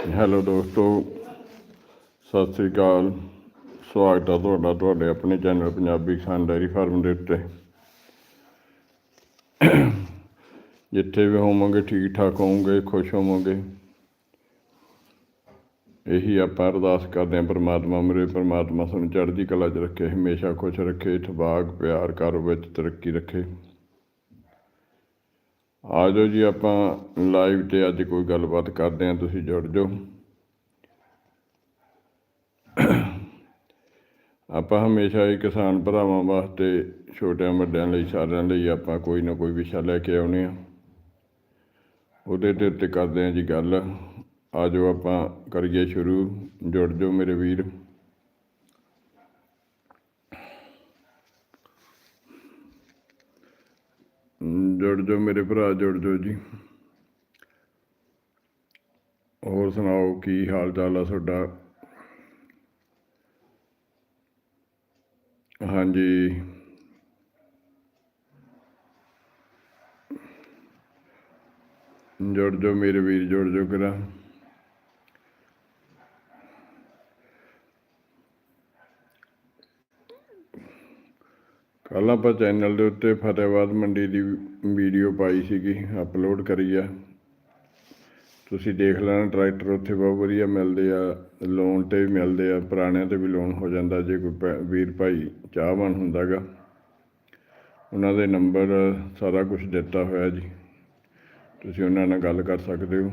Hello ਦੋਸਤੋ। ਸਤਿ ਸ੍ਰੀ ਅਕਾਲ। ਸਵਾਗਤ ਹੈ ਤੁਹਾਡਾ, ਤੁਹਾਡੇ ਆਪਣੇ ਚੈਨਲ ਪੰਜਾਬੀ ਕਿਸਾਨ ਡੈਰੀ ਫਾਰਮ ਦੇ ਉੱਤੇ। ਜਿੱਥੇ ਵੀ ਹੋਵੋਗੇ ਠੀਕ ਠਾਕ ਹੋਵੋਗੇ, ਖੁਸ਼ ਹੋਵੋਗੇ। ਇਹੀ ਆਪਾਂ ਅਰਦਾਸ ਕਰਦੇ ਹਾਂ, ਪਰਮਾਤਮਾ ਮੇਰੇ, ਪਰਮਾਤਮਾ ਸਾਨੂੰ ਚੜ੍ਹਦੀ ਕਲਾ 'ਚ ਰੱਖੇ, ਹਮੇਸ਼ਾ ਖੁਸ਼ ਰੱਖੇ ਇਤਬਾਕ ਪਿਆਰ ਕਰ ਵਿੱਚ ਤਰੱਕੀ ਰੱਖੇ। ਆ ਜਾਓ ਜੀ, ਆਪਾਂ ਲਾਈਵ ਤੇ ਅੱਜ ਕੋਈ ਗੱਲਬਾਤ ਕਰਦੇ ਹਾਂ, ਤੁਸੀਂ ਜੁੜ ਜਾਓ। ਆਪਾਂ ਹਮੇਸ਼ਾ ਹੀ ਕਿਸਾਨ ਭਰਾਵਾਂ ਵਾਸਤੇ, ਛੋਟਿਆਂ ਵੱਡਿਆਂ ਲਈ, ਸਾਰਿਆਂ ਲਈ ਆਪਾਂ ਕੋਈ ਨਾ ਕੋਈ ਵਿਸ਼ਾ ਲੈ ਕੇ ਆਉਨੇ ਆ ਉਹਦੇ ਤੇ ਉੱਤੇ ਕਰਦੇ ਹਾਂ ਜੀ ਗੱਲ। ਆ ਜਾਓ ਆਪਾਂ, ਕਰੀਏ ਸ਼ੁਰੂ। ਜੁੜ ਜਾਓ ਮੇਰੇ ਵੀਰ ਜੁੜ ਜਾਓ, ਮੇਰੇ ਭਰਾ ਜੁੜ ਜਾਓ ਜੀ। ਹੋਰ ਸੁਣਾਓ, ਕੀ ਹਾਲ ਚਾਲ ਆ ਤੁਹਾਡਾ? ਹਾਂਜੀ। ਜੁੜ ਜਾਓ, ਮੇਰੇ ਵੀਰ ਜੁੜ ਜਾਓ, ਕਰਾ। ਕੱਲ੍ਹ ਆਪਾਂ ਚੈਨਲ ਦੇ ਉੱਤੇ ਫਤਿਹਵਾਦ ਮੰਡੀ ਦੀ ਵੀਡੀਓ ਪਾਈ ਸੀਗੀ ਅਪਲੋਡ ਕਰੀ ਆ। ਤੁਸੀਂ ਦੇਖ ਲੈਣਾ ਟਰੈਕਟਰ ਉੱਥੇ ਬਹੁਤ ਵਧੀਆ ਮਿਲਦੇ ਆ ਲੋਨ ਤੇ ਵੀ ਮਿਲਦੇ ਆ, ਪੁਰਾਣਿਆਂ ਤੇ ਵੀ ਲੋਨ ਹੋ ਜਾਂਦਾ, ਜੇ ਕੋਈ ਭੈ- ਵੀਰ ਭਾਈ ਚਾਹਵਾਨ ਹੁੰਦਾਗਾ। ਉਹਨਾਂ ਦੇ ਨੰਬਰ ਸਾਰਾ ਕੁਝ ਦਿੱਤਾ ਹੋਇਆ ਜੀ। ਤੁਸੀਂ ਉਹਨਾਂ ਨਾਲ ਗੱਲ ਕਰ ਸਕਦੇ ਹੋ।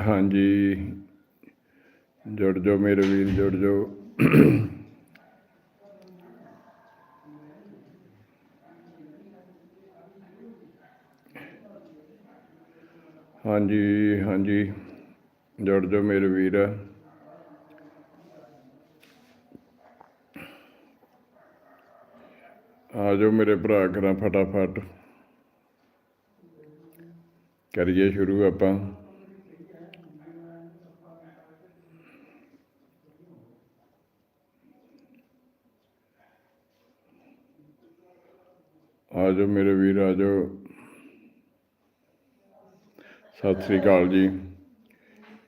ਹਾਂਜੀ। ਜੁੜ ਜਾਓ ਮੇਰੇ ਵੀਰ, ਜੁੜ ਜਾਓ। ਹਾਂਜੀ ਹਾਂਜੀ। ਜੁੜ ਜਾਓ ਮੇਰੇ ਵੀਰ। ਆ ਜਾਓ ਮੇਰੇ ਭਰਾ ਕਰਾਂ ਫਟਾਫਟ। ਕਰੀਏ ਸ਼ੁਰੂ ਆਪਾਂ। ਆ ਜਾਓ ਮੇਰੇ ਵੀਰ, ਆ ਜਾਓ। ਸਤਿ ਸ੍ਰੀ ਅਕਾਲ ਜੀ।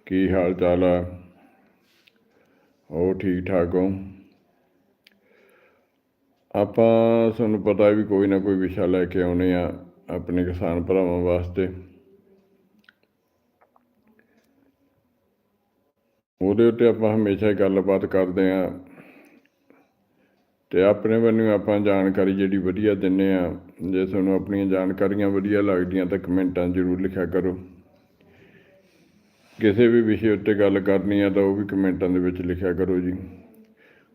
ਕੀ ਹਾਲ ਚਾਲ ਆ? ਉਹ ਠੀਕ ਠਾਕ ਹੋ? ਆਪਾਂ ਤੁਹਾਨੂੰ ਪਤਾ ਵੀ ਕੋਈ ਨਾ ਕੋਈ ਵਿਸ਼ਾ ਲੈ ਕੇ ਆਉਨੇ ਆ ਆਪਣੇ ਕਿਸਾਨ ਭਰਾਵਾਂ ਵਾਸਤੇ। ਉਹਦੇ ਉੱਤੇ ਆਪਾਂ ਹਮੇਸ਼ਾ ਹੀ ਗੱਲਬਾਤ ਕਰਦੇ ਆ। ਤੇ ਆਪਣੇ ਵੱਲੋਂ ਆਪਾਂ ਜਾਣਕਾਰੀ ਜਿਹੜੀ ਵਧੀਆ ਦਿੰਨੇ ਆ, ਜੇ ਤੁਹਾਨੂੰ ਆਪਣੀਆਂ ਜਾਣਕਾਰੀਆਂ ਵਧੀਆ ਲੱਗਦੀਆਂ ਤਾਂ ਕਮੈਂਟਾਂ ਜ਼ਰੂਰ ਲਿਖਿਆ ਕਰੋ। ਕਿਸੇ ਵੀ ਵਿਸ਼ੇ ਉੱਤੇ ਗੱਲ ਕਰਨੀ ਆ ਤਾਂ ਉਹ ਵੀ ਕਮੈਂਟਾਂ ਦੇ ਵਿੱਚ ਲਿਖਿਆ ਕਰੋ ਜੀ।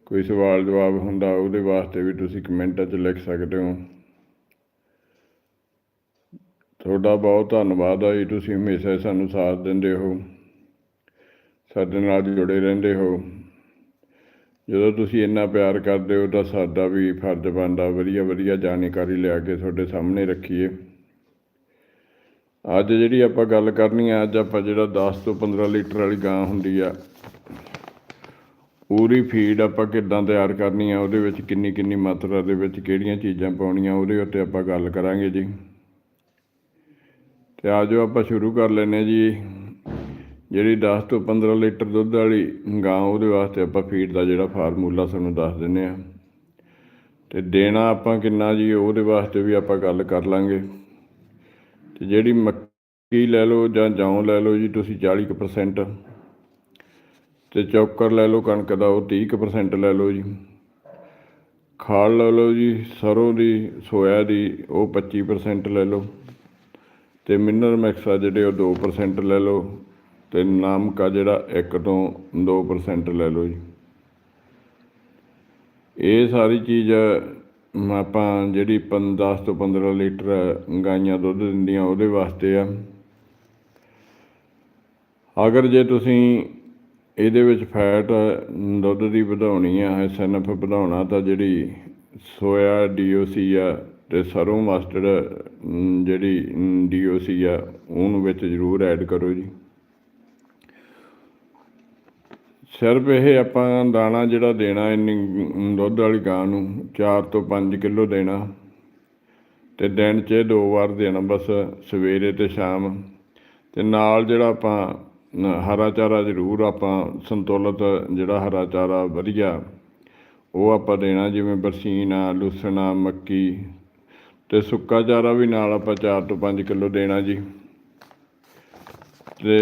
ਕੋਈ ਸਵਾਲ ਜਵਾਬ ਹੁੰਦਾ ਉਹਦੇ ਵਾਸਤੇ ਵੀ ਤੁਸੀਂ ਕਮੈਂਟਾਂ 'ਚ ਲਿਖ ਸਕਦੇ ਹੋ। ਤੁਹਾਡਾ ਬਹੁਤ ਧੰਨਵਾਦ ਆ ਜੀ, ਤੁਸੀਂ ਹਮੇਸ਼ਾ ਸਾਨੂੰ ਸਾਥ ਦਿੰਦੇ ਹੋ। ਸਾਡੇ ਨਾਲ ਜੁੜੇ ਰਹਿੰਦੇ ਹੋ। ਜਦੋਂ ਤੁਸੀਂ ਇੰਨਾ ਪਿਆਰ ਕਰਦੇ ਹੋ ਤਾਂ ਸਾਡਾ ਵੀ ਫਰਜ਼ ਬਣਦਾ, ਵਧੀਆ ਵਧੀਆ ਜਾਣਕਾਰੀ ਲਿਆ ਕੇ ਤੁਹਾਡੇ ਸਾਹਮਣੇ ਰੱਖੀਏ। ਅੱਜ ਜਿਹੜੀ ਆਪਾਂ ਗੱਲ ਕਰਨੀ ਆ, ਅੱਜ ਆਪਾਂ ਜਿਹੜਾ 10 ਤੋਂ 15 ਲੀਟਰ ਵਾਲੀ ਗਾਂ ਹੁੰਦੀ ਆ, ਪੂਰੀ ਫੀਡ ਆਪਾਂ ਕਿੱਦਾਂ ਤਿਆਰ ਕਰਨੀ ਆ, ਉਹਦੇ ਵਿੱਚ ਕਿੰਨੀ ਕਿੰਨੀ ਮਾਤਰਾ ਦੇ ਵਿੱਚ ਕਿਹੜੀਆਂ ਚੀਜ਼ਾਂ ਪਾਉਣੀਆਂ, ਉਹਦੇ ਉੱਤੇ ਆਪਾਂ ਗੱਲ ਕਰਾਂਗੇ ਜੀ। ਤੇ ਆਜੋ ਆਪਾਂ ਸ਼ੁਰੂ ਕਰ ਲੈਨੇ ਜੀ। ਜਿਹੜੀ 10 ਤੋਂ 15 ਲੀਟਰ ਦੁੱਧ ਵਾਲੀ ਗਾਂ, ਉਹਦੇ ਵਾਸਤੇ ਆਪਾਂ ਫੀਡ ਦਾ ਜਿਹੜਾ ਫਾਰਮੂਲਾ ਤੁਹਾਨੂੰ ਦੱਸ ਦਿੰਨੇ ਆ ਤੇ ਦੇਣਾ ਆਪਾਂ ਕਿੰਨਾ ਜੀ, ਉਹਦੇ ਵਾਸਤੇ ਵੀ ਆਪਾਂ ਗੱਲ ਕਰ ਲਾਂਗੇ। ਤੇ ਜਿਹੜੀ ਮੱਕੀ ਲੈ ਲਓ ਜਾਂ ਜੌਂ ਲੈ ਲਓ ਜੀ, ਤੁਸੀਂ 40% ਤੇ ਚੌਕਰ ਲੈ ਲਓ ਕਣਕ ਦਾ, ਉਹ 30% ਲੈ ਲਓ ਜੀ। ਖਾਲ ਲੈ ਲਓ ਜੀ, ਸਰੋਂ ਦੀ, ਸੋਇਆ ਦੀ, ਉਹ 25% ਲੈ ਲਓ। ਤੇ ਮਿਨਰਲ ਮਿਕਸ ਆ ਜਿਹੜੇ, ਉਹ 2% ਲੈ ਲਓ। ਤੇ ਨਮਕ ਆ ਜਿਹੜਾ 1 ਤੋਂ 2% ਲੈ ਲਓ ਜੀ। ਇਹ ਸਾਰੀ ਚੀਜ਼ ਆਪਾਂ ਜਿਹੜੀ 10 ਤੋਂ 15 ਲੀਟਰ ਗਾਈਆਂ ਦੁੱਧ ਦਿੰਦੀਆਂ ਉਹਦੇ ਵਾਸਤੇ ਆ। ਅਗਰ ਜੇ ਤੁਸੀਂ ਇਹਦੇ ਵਿੱਚ ਫੈਟ ਦੁੱਧ ਦੀ ਵਧਾਉਣੀ ਆ ਐਸਐਨਐਫ ਵਧਾਉਣਾ, ਤਾਂ ਜਿਹੜੀ ਸੋਇਆ ਡੀਓਸੀ ਆ ਤੇ ਸਰੋਂ ਮਸਟਰਡ ਜਿਹੜੀ ਡੀਓਸੀ ਆ, ਉਹਨੂੰ ਵਿੱਚ ਜ਼ਰੂਰ ਐਡ ਕਰੋ ਜੀ। ਸਿਰਫ ਇਹ ਆਪਾਂ ਦਾਣਾ ਜਿਹੜਾ ਦੇਣਾ, ਇੰਨੀ ਦੁੱਧ ਵਾਲੀ ਗਾਂ ਨੂੰ 4 ਤੋਂ 5 ਕਿਲੋ ਦੇਣਾ ਤੇ ਦਿਨ 'ਚ ਦੋ ਵਾਰ ਦੇਣਾ ਬਸ ਸਵੇਰੇ ਤੇ ਸ਼ਾਮ। ਤੇ ਨਾਲ ਜਿਹੜਾ ਆਪਾਂ ਹਰਾ ਚਾਰਾ ਜ਼ਰੂਰ ਆਪਾਂ ਸੰਤੁਲਿਤ ਜਿਹੜਾ ਹਰਾ ਚਾਰਾ ਵਧੀਆ, ਉਹ ਆਪਾਂ ਦੇਣਾ ਜਿਵੇਂ ਬਰਸੀਨ ਆ, ਲੂਸਣ ਆ, ਮੱਕੀ ਤੇ ਸੁੱਕਾ ਚਾਰਾ ਵੀ ਨਾਲ ਆਪਾਂ 4 ਤੋਂ 5 ਕਿਲੋ ਦੇਣਾ ਜੀ। ਤੇ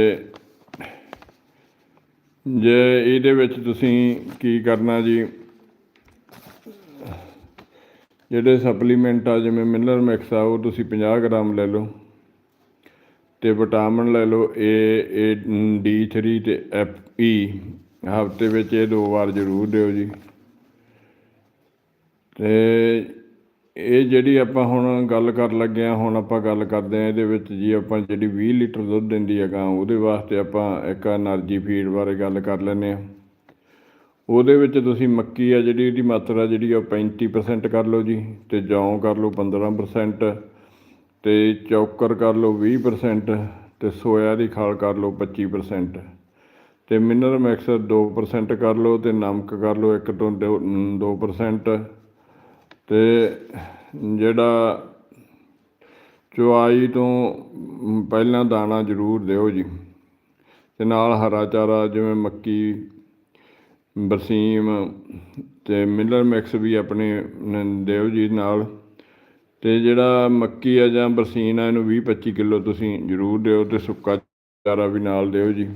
ਜੇ ਇਹਦੇ ਵਿੱਚ ਤੁਸੀਂ ਕੀ ਕਰਨਾ ਜੀ? ਜਿਹੜੇ ਸਪਲੀਮੈਂਟ ਆ, ਜਿਵੇਂ ਮਿਨਰਲ ਮਿਕਸ ਆ, ਉਹ ਤੁਸੀਂ 50 ਗ੍ਰਾਮ ਲੈ ਲਓ। ਤੇ ਵਿਟਾਮਿਨ ਲੈ ਲਓ ਏ ਏ ਡੀ 3 ਤੇ ਐਫ ਈ e। ਹਫ਼ਤੇ ਵਿੱਚ ਇਹ ਦੋ ਵਾਰ ਜ਼ਰੂਰ ਦਿਓ ਜੀ। ਤੇ ਇਹ ਜਿਹੜੀ ਆਪਾਂ ਹੁਣ ਗੱਲ ਕਰਨ ਲੱਗੇ ਆ ਹੁਣ ਆਪਾਂ ਗੱਲ ਕਰਦੇ ਆ ਇਹਦੇ ਵਿੱਚ ਜੀ ਆਪਾਂ ਜਿਹੜੀ 20 ਲੀਟਰ ਦੁੱਧ ਦਿੰਦੀ ਹੈ ਗਾਂ ਉਹਦੇ ਵਾਸਤੇ ਆਪਾਂ ਇੱਕ એનર્ਜੀ ਫੀਡ ਬਾਰੇ ਗੱਲ ਕਰ ਲੈਨੇ ਆ ਉਹਦੇ ਵਿੱਚ ਤੁਸੀਂ ਮੱਕੀ ਆ ਜਿਹੜੀ, ਇਹਦੀ ਮਾਤਰਾ ਜਿਹੜੀ ਆ 35% ਕਰ ਲਓ ਜੀ, ਤੇ ਜੌਂ ਕਰ ਲਓ 15% ਤੇ ਚੌਕਰ ਕਰ ਲਓ 20% ਤੇ ਸੋਇਆ ਦੀ ਖਾਲ ਕਰ ਲਓ 25% ਤੇ ਮਿਨਰਲ ਮਿਕਸਰ 2% ਕਰ ਲਓ, ਤੇ ਨਮਕ ਕਰ ਲਓ 1 ਤੋਂ 2% ਤੇ ਜਿਹੜਾ ਚੁਆਈ ਤੋਂ ਪਹਿਲਾਂ ਦਾਣਾ ਜ਼ਰੂਰ ਦਿਓ ਜੀ। ਤੇ ਨਾਲ ਹਰਾ ਚਾਰਾ ਜਿਵੇਂ ਮੱਕੀ ਬਰਸੀਮ ਤੇ ਮਿਲਰ ਮਿਕਸ ਵੀ ਆਪਣੇ ਦਿਓ ਜੀ ਨਾਲ। ਤੇ ਜਿਹੜਾ ਮੱਕੀ ਆ ਜਾਂ ਬਰਸੀਨ ਆ, ਇਹਨੂੰ 20 25 ਕਿਲੋ ਤੁਸੀਂ ਜ਼ਰੂਰ ਦਿਓ ਤੇ ਸੁੱਕਾ ਚਾਰਾ ਵੀ ਨਾਲ ਦਿਓ ਜੀ।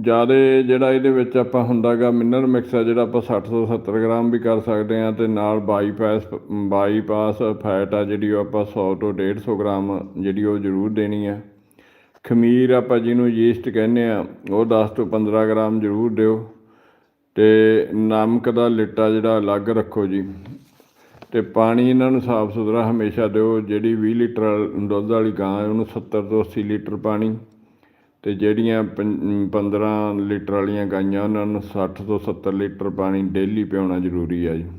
ਜ਼ਿਆਦਾ ਜਿਹੜਾ ਇਹਦੇ ਵਿੱਚ ਆਪਾਂ ਹੁੰਦਾਗਾ ਮਿਨਰਲ ਮਿਕਸ ਆ, ਜਿਹੜਾ ਆਪਾਂ 60 ਤੋਂ 70 ਗ੍ਰਾਮ ਵੀ ਕਰ ਸਕਦੇ ਆ ਤੇ ਨਾਲ ਬਾਈਪਾਸ ਬਾਈਪਾਸ ਫੈਟ ਆ ਜਿਹੜੀ ਉਹ ਆਪਾਂ 100 ਤੋਂ 150 ਗ੍ਰਾਮ ਜਿਹੜੀ ਉਹ ਜ਼ਰੂਰ ਦੇਣੀ ਆ। ਖਮੀਰ ਆਪਾਂ ਜਿਹਨੂੰ ਯੀਸਟ ਕਹਿੰਦੇ ਆ, ਉਹ 10 ਤੋਂ 15 ਗ੍ਰਾਮ ਜ਼ਰੂਰ ਦਿਓ। ਤੇ ਨਮਕ ਦਾ ਲਿਟਾ ਜਿਹੜਾ ਅਲੱਗ ਰੱਖੋ ਜੀ। ਤੇ ਪਾਣੀ ਇਹਨਾਂ ਨੂੰ ਸਾਫ਼ ਸੁਥਰਾ ਹਮੇਸ਼ਾ ਦਿਓ, ਜਿਹੜੀ 20 ਲੀਟਰ ਦੁੱਧ ਵਾਲੀ ਗਾਂ ਉਹਨੂੰ 70 ਤੋਂ 80 ਲੀਟਰ ਪਾਣੀ। ਅਤੇ ਜਿਹੜੀਆਂ ਪੰ- 15 ਲੀਟਰ ਵਾਲੀਆਂ ਗਾਈਆਂ, ਉਹਨਾਂ ਨੂੰ ਸੱਠ ਤੋਂ 70 ਲੀਟਰ ਪਾਣੀ ਡੇਲੀ ਪਿਆਉਣਾ ਜ਼ਰੂਰੀ ਆ ਜੀ।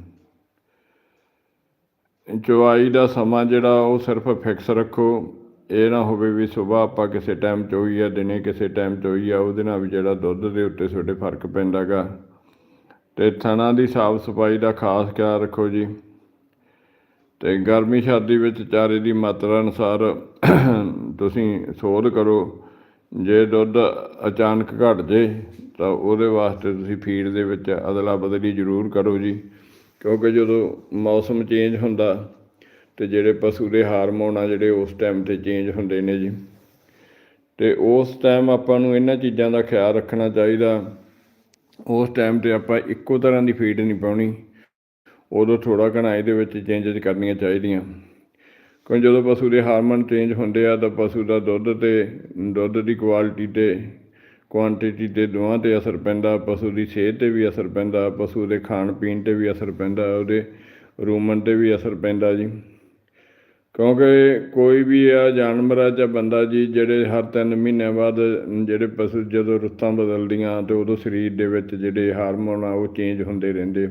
ਚਵਾਈ ਦਾ ਸਮਾਂ ਜਿਹੜਾ, ਉਹ ਸਿਰਫ ਫਿਕਸ ਰੱਖੋ। ਇਹ ਨਾ ਹੋਵੇ ਵੀ ਸਵੇਰ ਆਪਾਂ ਕਿਸੇ ਟਾਈਮ ਚੋਈ ਆ, ਦਿਨੇ ਕਿਸੇ ਟਾਈਮ ਚੋਈ ਆ, ਉਹਦੇ ਨਾਲ ਵੀ ਜਿਹੜਾ ਦੁੱਧ ਦੇ ਉੱਤੇ ਤੁਹਾਡੇ ਫ਼ਰਕ ਪੈਂਦਾਗਾ ਤੇ ਥਣਾ ਦੀ ਸਾਫ਼ ਸਫ਼ਾਈ ਦਾ ਖਾਸ ਖਿਆਲ ਰੱਖੋ ਜੀ। ਤੇ ਗਰਮੀ ਸ਼ਾਦੀ ਵਿੱਚ ਚਾਰੇ ਦੀ ਮਾਤਰਾ ਅਨੁਸਾਰ ਤੁਸੀਂ ਸੋਧ ਕਰੋ। ਜੇ ਦੁੱਧ ਅਚਾਨਕ ਘਟ ਜੇ, ਤਾਂ ਉਹਦੇ ਵਾਸਤੇ ਤੁਸੀਂ ਫੀਡ ਦੇ ਵਿੱਚ ਅਦਲਾ ਬਦਲੀ ਜ਼ਰੂਰ ਕਰੋ ਜੀ। ਕਿਉਂਕਿ ਜਦੋਂ ਮੌਸਮ ਚੇਂਜ ਹੁੰਦਾ ਤੇ ਜਿਹੜੇ ਪਸ਼ੂ ਦੇ ਹਾਰਮੋਨ ਆ ਜਿਹੜੇ ਉਸ ਟਾਈਮ ਤੇ ਚੇਂਜ ਹੁੰਦੇ ਨੇ ਜੀ। ਤੇ ਉਸ ਟਾਈਮ ਆਪਾਂ ਨੂੰ ਇਹਨਾਂ ਚੀਜ਼ਾਂ ਦਾ ਖਿਆਲ ਰੱਖਣਾ ਚਾਹੀਦਾ। ਉਸ ਟਾਈਮ ਤੇ ਆਪਾਂ ਇੱਕੋ ਤਰ੍ਹਾਂ ਦੀ ਫੀਡ ਨਹੀਂ ਪਾਉਣੀ। ਉਦੋਂ ਥੋੜਾ ਘਣਾ ਇਹਦੇ ਵਿੱਚ ਚੇਂਜਸ ਕਰਨੀਆਂ ਚਾਹੀਦੀਆਂ। ਕਿਉਂ ਜਦੋਂ ਪਸ਼ੂ ਦੇ ਹਾਰਮੋਨ ਚੇਂਜ ਹੁੰਦੇ ਆ, ਤਾਂ ਪਸ਼ੂ ਦਾ ਦੁੱਧ ਤੇ, ਦੁੱਧ ਦੀ ਕੁਆਲਿਟੀ ਤੇ ਕੁਆਂਟੀਟੀ ਤੇ ਦੋਵਾਂ ਤੇ ਅਸਰ ਪੈਂਦਾ, ਪਸ਼ੂ ਦੀ ਸਿਹਤ ਤੇ ਵੀ ਅਸਰ ਪੈਂਦਾ, ਪਸ਼ੂ ਦੇ ਖਾਣ ਪੀਣ ਤੇ ਵੀ ਅਸਰ ਪੈਂਦਾ, ਉਹਦੇ ਰੂਮਨ ਤੇ ਵੀ ਅਸਰ ਪੈਂਦਾ ਜੀ। ਕਿਉਂਕਿ ਕੋਈ ਵੀ ਆ ਜਾਨਵਰ ਆ ਜਾਂ ਬੰਦਾ ਜੀ, ਜਿਹੜੇ ਹਰ ਤਿੰਨ ਮਹੀਨਿਆਂ ਬਾਅਦ ਜਿਹੜੇ ਪਸ਼ੂ ਜਦੋਂ ਰੁੱਤਾਂ ਬਦਲਦੀਆਂ ਤੇ ਉਦੋਂ ਸਰੀਰ ਦੇ ਵਿੱਚ ਜਿਹੜੇ ਹਾਰਮੋਨ ਆ, ਉਹ ਚੇਂਜ ਹੁੰਦੇ ਰਹਿੰਦੇ।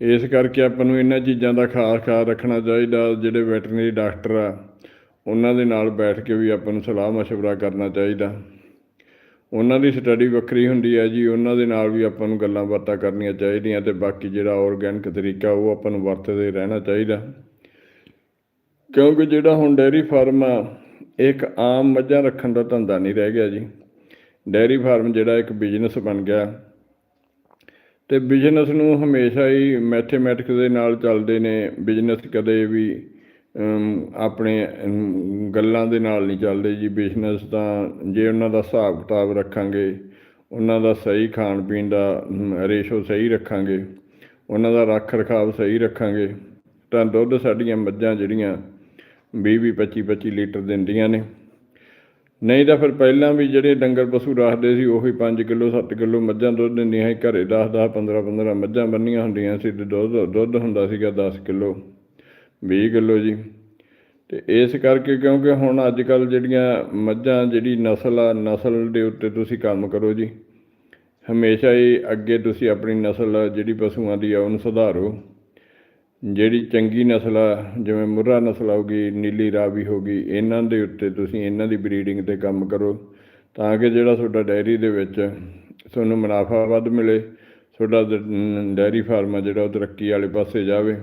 ਇਸ ਕਰਕੇ ਆਪਾਂ ਨੂੰ ਇਹਨਾਂ ਚੀਜ਼ਾਂ ਦਾ ਖਾਸ ਖਿਆਲ ਰੱਖਣਾ ਚਾਹੀਦਾ ਜਿਹੜੇ ਵੈਟਰਨਰੀ ਡਾਕਟਰ ਆ ਉਹਨਾਂ ਦੇ ਨਾਲ ਬੈਠ ਕੇ ਵੀ ਆਪਾਂ ਨੂੰ ਸਲਾਹ مشورہ ਕਰਨਾ ਚਾਹੀਦਾ ਉਹਨਾਂ ਦੀ ਸਟੱਡੀ ਵੱਖਰੀ ਹੁੰਦੀ ਹੈ ਜੀ ਉਹਨਾਂ ਦੇ ਨਾਲ ਵੀ ਆਪਾਂ ਨੂੰ ਗੱਲਾਂ ਬਾਤਾਂ ਕਰਨੀਆਂ ਚਾਹੀਦੀਆਂ ਤੇ ਬਾਕੀ ਜਿਹੜਾ ਆਰਗੈਨਿਕ ਤਰੀਕਾ ਉਹ ਆਪਾਂ ਨੂੰ ਵਰਤਦੇ ਰਹਿਣਾ ਚਾਹੀਦਾ ਕਿਉਂਕਿ ਜਿਹੜਾ ਹੁਣ ਡੈਰੀ ਫਾਰਮ ਆ ਇਹ ਇੱਕ ਆਮ ਮੱਝਾਂ ਰੱਖਣ ਦਾ ਧੰਦਾ ਨਹੀਂ ਰਹਿ ਗਿਆ ਜੀ ਡੈਰੀ ਫਾਰਮ ਜਿਹੜਾ ਇੱਕ ਬਿਜ਼ਨਸ ਬਣ ਗਿਆ ਤੇ ਬਿਜ਼ਨਸ ਨੂੰ ਹਮੇਸ਼ਾ ਹੀ ਮੈਥਮੈਟਿਕਸ ਦੇ ਨਾਲ ਚੱਲਦੇ ਨੇ। ਬਿਜ਼ਨਸ ਕਦੇ ਵੀ ਆਪਣੇ ਗੱਲਾਂ ਦੇ ਨਾਲ ਨਹੀਂ ਚੱਲਦੇ ਜੀ। ਬਿਜ਼ਨਸ ਤਾਂ ਜੇ ਉਹਨਾਂ ਦਾ ਹਿਸਾਬ ਕਿਤਾਬ ਰੱਖਾਂਗੇ, ਉਹਨਾਂ ਦਾ ਸਹੀ ਖਾਣ ਪੀਣ ਦਾ ਰੇਸ਼ੋ ਸਹੀ ਰੱਖਾਂਗੇ, ਉਹਨਾਂ ਦਾ ਰੱਖ ਰਖਾਵ ਸਹੀ ਰੱਖਾਂਗੇ, ਤਾਂ ਦੁੱਧ ਸਾਡੀਆਂ ਮੱਝਾਂ ਜਿਹੜੀਆਂ 20 20 25 25 ਲੀਟਰ ਦਿੰਦੀਆਂ ਨੇ। ਨਹੀਂ ਤਾਂ ਫਿਰ ਪਹਿਲਾਂ ਵੀ ਜਿਹੜੇ ਡੰਗਰ ਪਸ਼ੂ ਰੱਖਦੇ ਸੀ, ਉਹੀ 5 ਕਿਲੋ 7 ਕਿਲੋ ਮੱਝਾਂ ਦੁੱਧ ਦਿੰਦੀਆਂ ਸੀ, ਘਰੇ 10 10 15 15 ਮੱਝਾਂ ਬੰਨੀਆਂ ਹੁੰਦੀਆਂ ਸੀ ਤੇ ਦੁੱਧ ਦੁੱਧ ਹੁੰਦਾ ਸੀਗਾ 10 ਕਿਲੋ 20 ਕਿਲੋ ਜੀ। ਤੇ ਇਸ ਕਰਕੇ ਕਿਉਂਕਿ ਹੁਣ ਅੱਜ ਕੱਲ ਜਿਹੜੀਆਂ ਮੱਝਾਂ, ਜਿਹੜੀ ਨਸਲ ਆ, ਨਸਲ ਦੇ ਉੱਤੇ ਤੁਸੀਂ ਕੰਮ ਕਰੋ ਜੀ। ਹਮੇਸ਼ਾ ਹੀ ਅੱਗੇ ਤੁਸੀਂ ਆਪਣੀ ਨਸਲ, ਜਿਹੜੀ ਪਸ਼ੂਆਂ ਦੀ ਆ, ਉਹਨੂੰ ਸੁਧਾਰੋ। ਜਿਹੜੀ ਚੰਗੀ ਨਸਲ ਆ, ਜਿਵੇਂ ਮੁਰਰਾ ਨਸਲ ਹੋਗੀ ਨੀਲੀ ਰਾਵੀ ਹੋਗੀ ਇਹਨਾਂ ਦੇ ਉੱਤੇ ਤੁਸੀਂ ਇਹਨਾਂ ਦੀ ਬਰੀਡਿੰਗ ਤੇ ਕੰਮ ਕਰੋ। ਤਾਂ ਕਿ ਜਿਹੜਾ ਤੁਹਾਡਾ ਡੈਰੀ ਦੇ ਵਿੱਚ ਤੁਹਾਨੂੰ ਮੁਨਾਫਾ ਵੱਧ ਮਿਲੇ, ਤੁਹਾਡਾ ਦ- ਡੈਰੀ ਫਾਰਮ ਆ ਜਿਹੜਾ ਉਹ ਤਰੱਕੀ ਵਾਲੇ ਪਾਸੇ ਜਾਵੇ।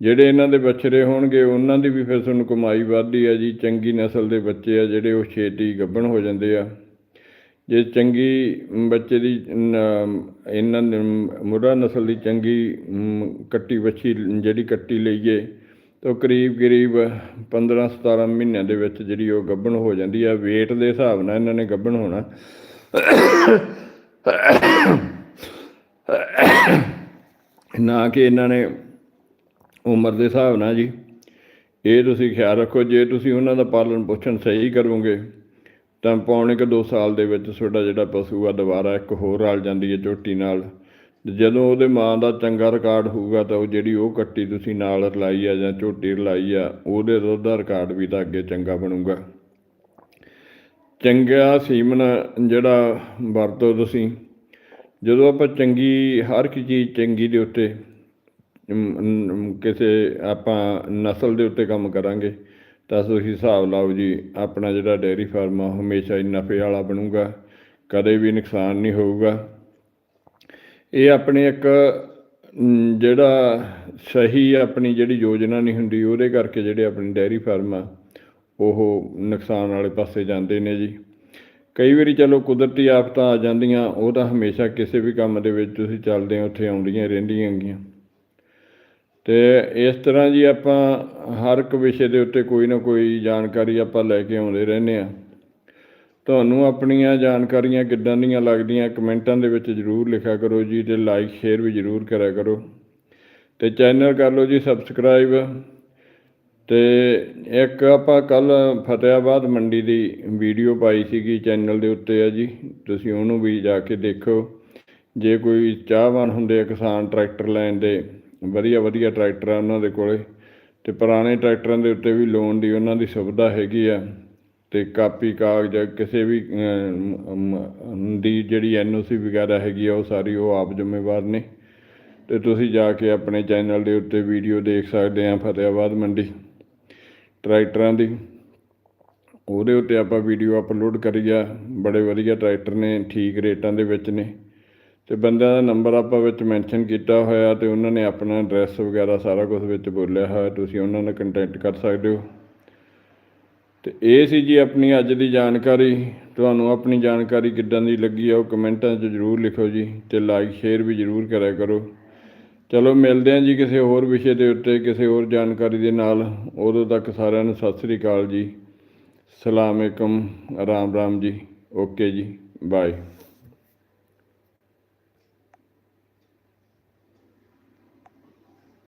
ਜਿਹੜੇ ਇਹਨਾਂ ਦੇ ਬੱਚਰੇ ਹੋਣਗੇ, ਉਹਨਾਂ ਦੀ ਵੀ ਫਿਰ ਤੁਹਾਨੂੰ ਕਮਾਈ ਵੱਧਦੀ ਆ ਜੀ। ਚੰਗੀ ਨਸਲ ਦੇ ਬੱਚੇ ਆ ਜਿਹੜੇ ਉਹ ਛੇਤੀ ਗੱਭਣ ਹੋ ਜਾਂਦੇ ਆ। ਜੇ ਚੰਗੀ ਬੱਚੇ ਦੀ ਇਹਨਾਂ ਮੁਰਾ ਨਸਲ ਦੀ ਚੰਗੀ ਕੱਟੀ ਵੱਛੀ ਜਿਹੜੀ ਕੱਟੀ ਲਈਏ, ਤਾਂ ਕਰੀਬ ਕਰੀਬ 15 17 ਮਹੀਨਿਆਂ ਦੇ ਵਿੱਚ ਜਿਹੜੀ ਉਹ ਗੱਭਣ ਹੋ ਜਾਂਦੀ ਆ। weight ਦੇ ਹਿਸਾਬ ਨਾਲ ਇਹਨਾਂ ਨੇ ਗੱਭਣ ਹੋਣਾ। ਨਾ ਕਿ ਇਹਨਾਂ ਨੇ ਉਮਰ ਦੇ ਹਿਸਾਬ ਨਾਲ ਜੀ। ਇਹ ਤੁਸੀਂ ਖਿਆਲ ਰੱਖੋ, ਜੇ ਤੁਸੀਂ ਉਹਨਾਂ ਦਾ ਪਾਲਣ ਪੋਸ਼ਣ ਸਹੀ ਕਰੋਗੇ ਤਾਂ ਪੌਣੇ ਕੁ ਦੋ ਸਾਲ ਦੇ ਵਿੱਚ ਤੁਹਾਡਾ ਜਿਹੜਾ ਪਸ਼ੂ ਆ ਦੁਬਾਰਾ ਇੱਕ ਹੋਰ ਰਲ ਜਾਂਦੀ ਹੈ ਝੋਟੀ ਨਾਲ। ਜਦੋਂ ਉਹਦੇ ਮਾਂ ਦਾ ਚੰਗਾ ਰਿਕਾਰਡ ਹੋਊਗਾ ਤਾਂ ਉਹ ਜਿਹੜੀ ਉਹ ਕੱਟੀ ਤੁਸੀਂ ਨਾਲ ਰਲਾਈ ਆ ਜਾਂ ਝੋਟੀ ਰਲਾਈ ਆ, ਉਹਦੇ ਦੁੱਧ ਦਾ ਰਿਕਾਰਡ ਵੀ ਤਾਂ ਅੱਗੇ ਚੰਗਾ ਬਣੂਗਾ। ਚੰਗਾ ਸੀਮਨ ਜਿਹੜਾ ਵਰਤੋ ਤੁਸੀਂ, ਜਦੋਂ ਆਪਾਂ ਚੰਗੀ, ਹਰ ਇੱਕ ਚੀਜ਼ ਚੰਗੀ ਦੇ ਉੱਤੇ ਕਿਸੇ ਆਪਾਂ ਨਸਲ ਦੇ ਉੱਤੇ ਕੰਮ ਕਰਾਂਗੇ ਤਾਂ ਤੁਸੀਂ ਹਿਸਾਬ ਲਾਓ ਜੀ ਆਪਣਾ ਜਿਹੜਾ ਡੇਅਰੀ ਫਾਰਮ ਆ ਹਮੇਸ਼ਾ ਹੀ ਨਫੇ ਵਾਲਾ ਬਣੂਗਾ, ਕਦੇ ਵੀ ਨੁਕਸਾਨ ਨਹੀਂ ਹੋਊਗਾ। ਇਹ ਆਪਣੇ ਇੱਕ ਜਿਹੜਾ ਸਹੀ ਆਪਣੀ ਜਿਹੜੀ ਯੋਜਨਾ ਨਹੀਂ ਹੁੰਦੀ, ਉਹਦੇ ਕਰਕੇ ਜਿਹੜੇ ਆਪਣੇ ਡੇਅਰੀ ਫਾਰਮ ਆ, ਉਹ ਨੁਕਸਾਨ ਵਾਲੇ ਪਾਸੇ ਜਾਂਦੇ ਨੇ ਜੀ। ਕਈ ਵਾਰੀ ਚਲੋ ਕੁਦਰਤੀ ਆਫਤਾਂ ਆ ਜਾਂਦੀਆਂ, ਉਹ ਤਾਂ ਹਮੇਸ਼ਾ ਕਿਸੇ ਵੀ ਕੰਮ ਦੇ ਵਿੱਚ ਤੁਸੀਂ ਚੱਲਦੇ ਹੋ, ਉੱਥੇ ਆਉਂਦੀਆਂ ਰਹਿੰਦੀਆਂ ਹੈਗੀਆਂ। ਤੇ ਇਸ ਤਰ੍ਹਾਂ ਜੀ ਆਪਾਂ ਹਰ ਇੱਕ ਵਿਸ਼ੇ ਦੇ ਉੱਤੇ ਕੋਈ ਨਾ ਕੋਈ ਜਾਣਕਾਰੀ ਆਪਾਂ ਲੈ ਕੇ ਆਉਂਦੇ ਰਹਿੰਦੇ ਆ ਤੁਹਾਨੂੰ ਆਪਣੀਆਂ ਜਾਣਕਾਰੀਆਂ ਕਿੱਦਾਂ ਦੀਆਂ ਲੱਗਦੀਆਂ ਕਮੈਂਟਾਂ ਦੇ ਵਿੱਚ ਜ਼ਰੂਰ ਲਿਖਿਆ ਕਰੋ ਜੀ ਤੇ ਲਾਈਕ ਸ਼ੇਅਰ ਵੀ ਜ਼ਰੂਰ ਕਰਿਆ ਕਰੋ। ਤੇ ਚੈਨਲ ਕਰ ਲਓ ਜੀ ਸਬਸਕ੍ਰਾਈਬ ਤੇ ਇੱਕ ਆਪਾਂ ਕੱਲ ਫਤਿਆਬਾਦ ਮੰਡੀ ਦੀ ਵੀਡੀਓ ਪਾਈ ਸੀਗੀ ਚੈਨਲ ਦੇ ਉੱਤੇ ਆ ਜੀ। ਤੁਸੀਂ ਉਹਨੂੰ ਵੀ ਜਾ ਕੇ ਦੇਖੋ। ਜੇ ਕੋਈ ਚਾਹਵਾਨ ਹੁੰਦੇ ਆ ਕਿਸਾਨ ਟਰੈਕਟਰ ਲੈਣ ਦੇ ਵਧੀਆ ਵਧੀਆ ਟਰੈਕਟਰ ਆ ਉਹਨਾਂ ਦੇ ਕੋਲੇ। ਤੇ ਪੁਰਾਣੇ ਟਰੈਕਟਰਾਂ ਦੇ ਉੱਤੇ ਵੀ ਲੋਨ ਦੀ ਉਹਨਾਂ ਦੀ ਸੁਵਿਧਾ ਹੈਗੀ ਆ। ਤੇ ਕਾਪੀ ਕਾਗਜ਼ ਕਿਸੇ ਵੀ ਅਮ, ਅਮ, ਦੀ ਜਿਹੜੀ ਐਨਓਸੀ ਵਗੈਰਾ ਹੈਗੀ ਆ ਉਹ ਸਾਰੀ ਉਹ ਆਪ ਜ਼ਿੰਮੇਵਾਰ ਨੇ। ਤੇ ਤੁਸੀਂ ਜਾ ਕੇ ਆਪਣੇ ਚੈਨਲ ਦੇ ਉੱਤੇ ਵੀਡੀਓ ਦੇਖ ਸਕਦੇ ਆ ਫਤਿਆਬਾਦ ਮੰਡੀ ਟਰੈਕਟਰਾਂ ਦੀ। ਉਹਦੇ ਉੱਤੇ ਆਪਾਂ ਵੀਡੀਓ ਅਪਲੋਡ ਕਰੀ ਆ। ਬੜੇ ਵਧੀਆ ਟਰੈਕਟਰ ਨੇ ਠੀਕ ਰੇਟਾਂ ਦੇ ਵਿੱਚ ਨੇ। ਤੇ ਬੰਦਿਆਂ ਦਾ ਨੰਬਰ ਆਪਾਂ ਵਿੱਚ ਮੈਂਸ਼ਨ ਕੀਤਾ ਹੋਇਆ ਤੇ ਉਹਨਾਂ ਨੇ ਆਪਣਾ ਐਡਰੈਸ ਵਗੈਰਾ ਸਾਰਾ ਕੁਝ ਵਿੱਚ ਬੋਲਿਆ ਹੋਇਆ, ਤੁਸੀਂ ਉਹਨਾਂ ਨਾਲ ਕੰਟੈਕਟ ਕਰ ਸਕਦੇ ਹੋ। ਤੇ ਇਹ ਸੀ ਜੀ ਆਪਣੀ ਅੱਜ ਦੀ ਜਾਣਕਾਰੀ। ਤੁਹਾਨੂੰ ਆਪਣੀ ਜਾਣਕਾਰੀ ਕਿੱਦਾਂ ਦੀ ਲੱਗੀ ਆ ਉਹ ਕਮੈਂਟਾਂ 'ਚ ਜ਼ਰੂਰ ਲਿਖੋ ਜੀ ਤੇ ਲਾਈਕ ਸ਼ੇਅਰ ਵੀ ਜ਼ਰੂਰ ਕਰਿਆ ਕਰੋ। ਚਲੋ ਮਿਲਦੇ ਹਾਂ ਜੀ ਕਿਸੇ ਹੋਰ ਵਿਸ਼ੇ ਦੇ ਉੱਤੇ, ਕਿਸੇ ਹੋਰ ਜਾਣਕਾਰੀ ਦੇ ਨਾਲ। ਉਦੋਂ ਤੱਕ ਸਾਰਿਆਂ ਨੂੰ ਸਤਿ ਸ੍ਰੀ ਅਕਾਲ ਜੀ। ਸਲਾਮ ਅਲੈਕਮ, ਰਾਮ ਰਾਮ ਜੀ। ਓਕੇ ਜੀ, ਬਾਏ।